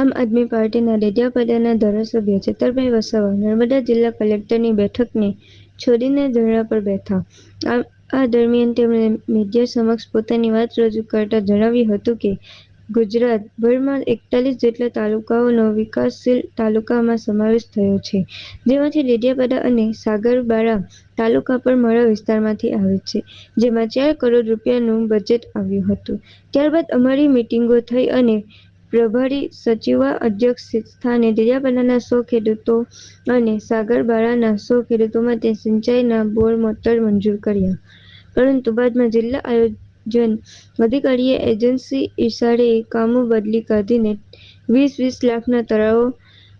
આમ આદમી પાર્ટીના ડેડિયાપાડાના ધારાસભ્ય છેતરભાઈ વસાવા, નર્મદા જિલ્લા કલેક્ટરની બેઠકને છોડીને ધરણા પર બેઠા. આ દરમિયાન તેમણે મીડિયા સમક્ષ પોતાની વાત રજૂ કરતા જણાવ્યું હતું કે, ગુજરાતભરમાં એકતાલીસ જેટલા તાલુકાઓનો વિકાસશીલ તાલુકામાં સમાવેશ થયો છે, જેમાંથી ડેડિયાપાડા અને સાગરબારા તાલુકા પણ મારા વિસ્તારમાંથી આવે છે, જેમાં ચાર કરોડ રૂપિયાનું બજેટ આવ્યું હતું. ત્યારબાદ અમારી મિટિંગો થઈ અને પ્રભારી સચિવ અધ્યક્ષ સ્થાને ડેડિયાપાડાના સો ખેડૂતો અને સાગરબારાના સો ખેડૂતો માટે સિંચાઈના બોર મોટર મંજૂર કર્યા. પરંતુ બાદમાં જિલ્લા આયોજન અધિકારીએ એજન્સી ઇશારે કામો બદલી કાઢીને વીસ વીસ લાખના તળાવો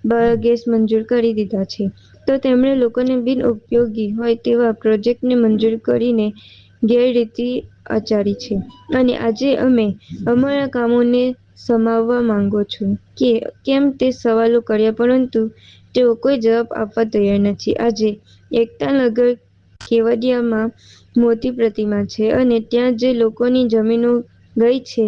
બાયોગેસ મંજૂર કરી દીધા છે. તો તેમણે લોકોને બિનઉપયોગી હોય તેવા પ્રોજેક્ટને મંજૂર કરીને ગેરરીતિ આચારી છે. અને આજે અમે અમારા કામોને સમાવવા માંગો છો કે કેમ તે સવાલો કર્યા પરંતુ તેઓ કોઈ જવાબ આપવા તૈયાર નથી. આજે એકતાનગર કેવડિયામાં મોતી પ્રતિમા છે અને ત્યાં જે લોકોની જમીનો ગઈ છે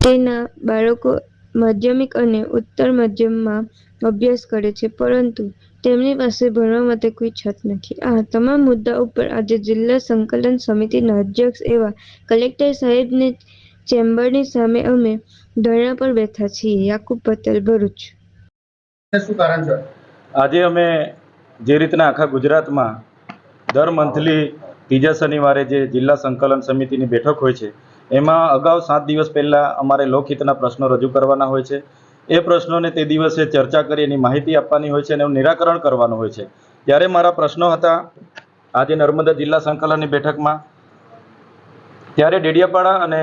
તેના બાળકો માધ્યમિક અને ઉત્તર મધ્યમમાં અભ્યાસ કરે છે, પરંતુ તેમની પાસે ભણવા માટે કોઈ છત નથી. આ તમામ મુદ્દા ઉપર આજે જિલ્લા સંકલન સમિતિના અધ્યક્ષ એવા કલેક્ટર સાહેબને ચેમ્બરની સામે અમે ધરણા પર બેઠા છીએ. યાકુબ પટેલ, ભરૂચ. શું કારણ છે? આજે અમે જે રીતના આખા ગુજરાતમાં દર મંથલી ત્રીજા શનિવારે જે જિલ્લા સંકલન સમિતિની બેઠક હોય છે, એમાં અગાઉ સાત દિવસ પહેલાં અમારે લોકહિતના પ્રશ્નો રજૂ કરવાના હોય છે. એ પ્રશ્નોને તે દિવસે ચર્ચા કરી, એની માહિતી આપવાની હોય છે અને એનું નિરાકરણ કરવાનું હોય છે. ત્યારે મારા પ્રશ્નો હતા આજે નર્મદા જિલ્લા સંકલનની બેઠકમાં. ત્યારે ડેડિયાપાડા અને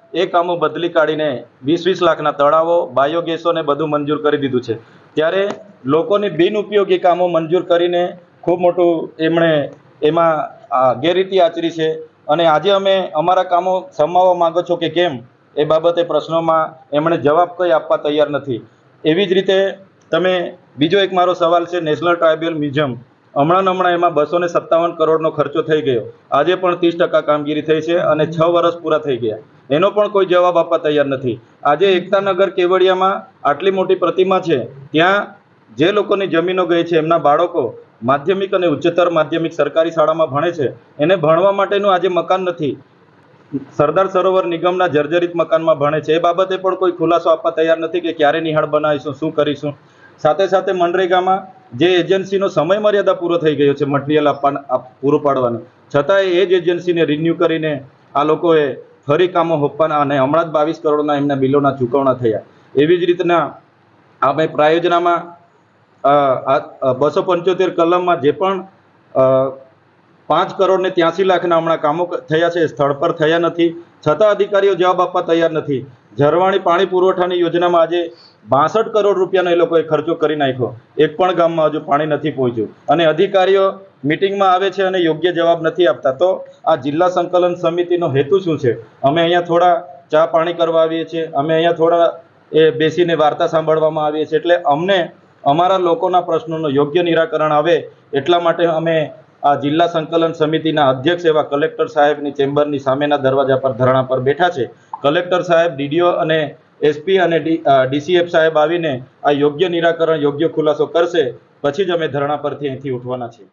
એ કામો બદલી કાઢીને વીસ વીસ લાખના તળાવો, બાયોગેસોને બધું મંજૂર કરી દીધું છે. ત્યારે લોકોની બિનઉપયોગી કામો મંજૂર કરીને ખૂબ મોટું એમણે એમાં ગેરરીતિ આચરી છે. અને આજે અમે અમારા કામો સમાવવા માંગો છો કે કેમ? એ બાબતે પ્રશ્નોમાં એમણે જવાબ કંઈ આપવા તૈયાર નથી. એવી જ રીતે તમે બીજો એક મારો સવાલ છે, નેશનલ ટ્રાઇબલ મ્યુઝિયમ. હમણાં હમણાં એમાં બસો ને સત્તાવન કરોડનો ખર્ચો થઈ ગયો. આજે પણ ત્રીસ ટકા કામગીરી થઈ છે અને છ વર્ષ પૂરા થઈ ગયા. એનો પણ કોઈ જવાબ આપવા તૈયાર નથી. આજે એકતાનગર કેવડિયામાં આટલી મોટી પ્રતિમા છે, ત્યાં જે લોકોની જમીનો ગઈ છે, એમના બાળકો માધ્યમિક અને ઉચ્ચતર માધ્યમિક સરકારી શાળામાં ભણે છે. એને ભણવા માટેનું આજે મકાન નથી. સરદાર સરોવર નિગમના જર્જરિત મકાનમાં ભણે છે. એ બાબતે પણ કોઈ ખુલાસો આપવા તૈયાર નથી કે ક્યારે નિહાળ બનાવીશું, શું કરીશું. સાથે સાથે મનરેગામાં જે એજન્સીનો સમય મર્યાદા પૂરો થઈ ગયો છે, મટીરિયલ આપવા આપ- પૂરું પાડવાનો. છતાંય એ જ એજન્સીને રિન્યૂ કરીને આ લોકોએ ફરી કામો હોપવાના અને હમણાં જ બાવીસ કરોડના એમના બિલોના ચૂકવણા થયા. એવી જ રીતના આપણે પ્રાયોજનામાં બસો પંચોતેર કલમમાં જે પણ પાંચ કરોડ ને ત્યાસી લાખના હમણાં કામો થયા છે સ્થળ પર થયા નથી. છતાં અધિકારીઓ જવાબ આપવા તૈયાર નથી. ઝરવાણી પાણી પુરવઠાની યોજનામાં આજે બાસઠ કરોડ રૂપિયાનો એ લોકોએ ખર્ચો કરી નાખ્યો. એક પણ ગામમાં હજુ પાણી નથી પહોંચ્યું. અને અધિકારીઓ મિટિંગમાં આવે છે અને યોગ્ય જવાબ નથી આપતા. તો આ જિલ્લા સંકલન સમિતિનો હેતુ શું છે? અમે અહીંયા થોડા ચા પાણી કરવા આવીએ છીએ. અમે અહીંયા થોડા એ બેસીને વાર્તા સાંભળવામાં આવીએ છીએ. એટલે અમને અમારા લોકોના પ્રશ્નોનું યોગ્ય નિરાકરણ આવે એટલા માટે અમે આ જિલ્લા સંકલન સમિતિના અધ્યક્ષ એવા કલેક્ટર સાહેબની ચેમ્બરની સામેના દરવાજા પર, ધરણા પર બેઠા છે. કલેક્ટર સાહેબ, ડીડીઓ અને એસપી અને ડીસીએફ સાહેબ આવીને આ યોગ્ય નિરાકરણ, યોગ્ય ખુલાસો કરશે. પછી જ અમે ધરણા પરથી અહીંથી ઉઠવાના છીએ.